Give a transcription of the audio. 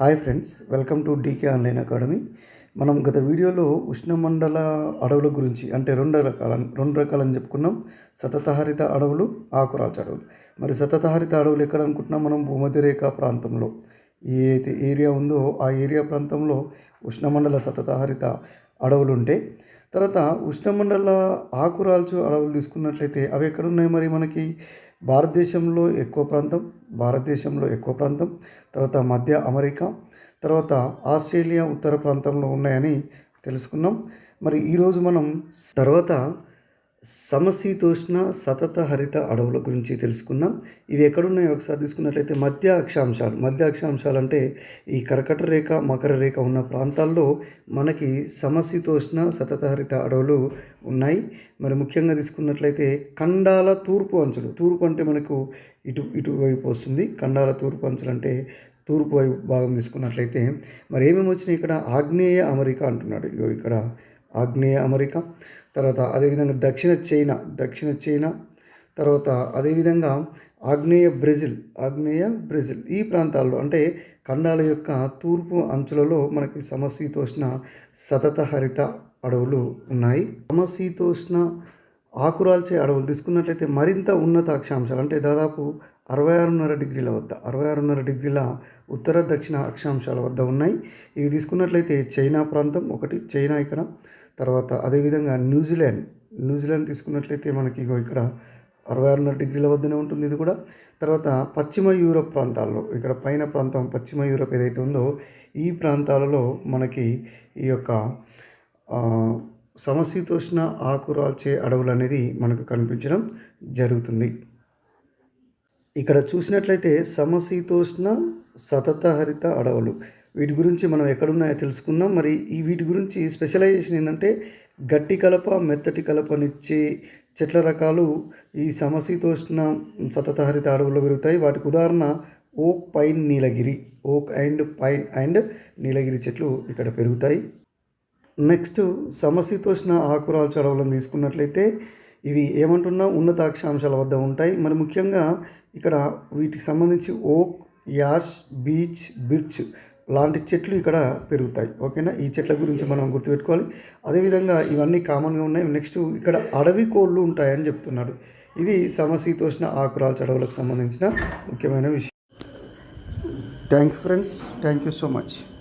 Hi friends welcome to DK online academy. మనం గత వీడియోలో ఉష్ణమండల అడవుల గురించి అంటే రెండు రకాల రెండు రకాలని చెప్పుకున్నాం. సతతహరిత అడవులు ఆకురాల్చ అడవులు. మరి సతతహరిత అడవులు ఎక్కడ అనుకుంటున్నాం మనం? భూమధ్యరేఖ ప్రాంతంలో. ఏ ఏరియా ఉందో ఆ ఏరియా ప్రాంతంలో ఉష్ణమండల సతతహరిత అడవులు ఉంటాయి తర్వాత ఉష్ణమండల ఆకురాల్చు అడవులు తీసుకున్నట్లయితే అవి ఎక్కడ ఉన్నాయి మరి మనకి? భారతదేశంలో ఎక్కువ ప్రాంతం భారతదేశంలో ఎక్కువ ప్రాంతం తర్వాత మధ్య అమెరికా తర్వాత ఆస్ట్రేలియా ఉత్తర ప్రాంతంలో ఉన్నాయని తెలుసుకున్నాం. మరి ఈరోజు మనం తర్వాత సమశీతోష్ణ సతత హరిత అడవుల గురించి తెలుసుకుందాం. ఇవి ఎక్కడున్నాయో ఒకసారి తీసుకున్నట్లయితే మధ్య అక్షాంశాలు మధ్య అక్షాంశాలు అంటే ఈ కర్కట రేఖ మకర రేఖ ఉన్న ప్రాంతాల్లో మనకి సమశీతోష్ణ సతత హరిత అడవులు ఉన్నాయి. మరి ముఖ్యంగా తీసుకున్నట్లయితే ఖండాల తూర్పు అంచులు. తూర్పు అంటే మనకు ఇటు ఇటువైపు వస్తుంది. ఖండాల తూర్పు అంచులు అంటే తూర్పు వైపు భాగం తీసుకున్నట్లయితే మరి ఏమేమి వచ్చినాయి ఇక్కడ? ఆగ్నేయ అమెరికా అంటున్నాడు. ఇగో ఇక్కడ ఆగ్నేయ అమెరికా తర్వాత అదేవిధంగా దక్షిణ చైనా దక్షిణ చైనా తర్వాత అదేవిధంగా ఆగ్నేయ బ్రెజిల్ ఆగ్నేయ బ్రెజిల్. ఈ ప్రాంతాల్లో అంటే ఖండాల యొక్క తూర్పు అంచులలో మనకి సమశీతోష్ణ సతత హరిత అడవులు ఉన్నాయి. సమశీతోష్ణ ఆకురాల్చే అడవులు తీసుకున్నట్లయితే మరింత ఉన్నత అక్షాంశాలు అంటే దాదాపు అరవై ఆరున్నర డిగ్రీల వద్ద అరవై ఆరున్నర డిగ్రీల ఉత్తర దక్షిణ అక్షాంశాల వద్ద ఉన్నాయి. ఇవి తీసుకున్నట్లయితే చైనా ప్రాంతం ఒకటి చైనా ఇక్కడ తర్వాత అదేవిధంగా న్యూజిలాండ్ న్యూజిలాండ్ తీసుకున్నట్లయితే మనకి ఇగో ఇక్కడ అరవై ఆరున్నర డిగ్రీల వద్దనే ఉంటుంది ఇది కూడా. తర్వాత పశ్చిమ యూరప్ ప్రాంతాల్లో ఇక్కడ పైన ప్రాంతం పశ్చిమ యూరప్ ఏదైతే ఉందో ఈ ప్రాంతాలలో మనకి ఈ యొక్క సమశీతోష్ణ ఆకురాల్చే అడవులు అనేది మనకు కనిపించడం జరుగుతుంది. ఇక్కడ చూసినట్లయితే సమశీతోష్ణ సతత హరిత అడవులు. వీటి గురించి మనం ఎక్కడున్నాయో తెలుసుకుందాం. మరి ఈ వీటి గురించి స్పెషలైజేషన్ ఏంటంటే గట్టి కలప మెత్తటి కలపనిచ్చే చెట్ల రకాలు ఈ సమశీతోష్ణ సతతహరిత అడవుల్లో పెరుగుతాయి. వాటికి ఉదాహరణ ఓక్ పైన్ నీలగిరి ఓక్ అండ్ పైన్ అండ్ నీలగిరి చెట్లు ఇక్కడ పెరుగుతాయి. నెక్స్ట్ సమశీతోష్ణ ఆకురాల్చ అడవులను తీసుకున్నట్లయితే ఇవి ఏమంటున్నా ఉన్నత అక్షాంశాల వద్ద ఉంటాయి. మరి ముఖ్యంగా ఇక్కడ వీటికి సంబంధించి ఓక్ యాష్ బీచ్ బిర్చ్ లాంటి చెట్లు ఇక్కడ పెరుగుతాయి. ఓకేనా? ఈ చెట్ల గురించి మనం గుర్తుపెట్టుకోవాలి. అదేవిధంగా ఇవన్నీ కామన్గా ఉన్నాయి. నెక్స్ట్ ఇక్కడ అడవి కోళ్ళు ఉంటాయని చెప్తున్నాడు. ఇది సమశీతోష్ణ ఆకురాల్చ అడవులకు సంబంధించిన ముఖ్యమైన విషయం. Thank you friends thank you so much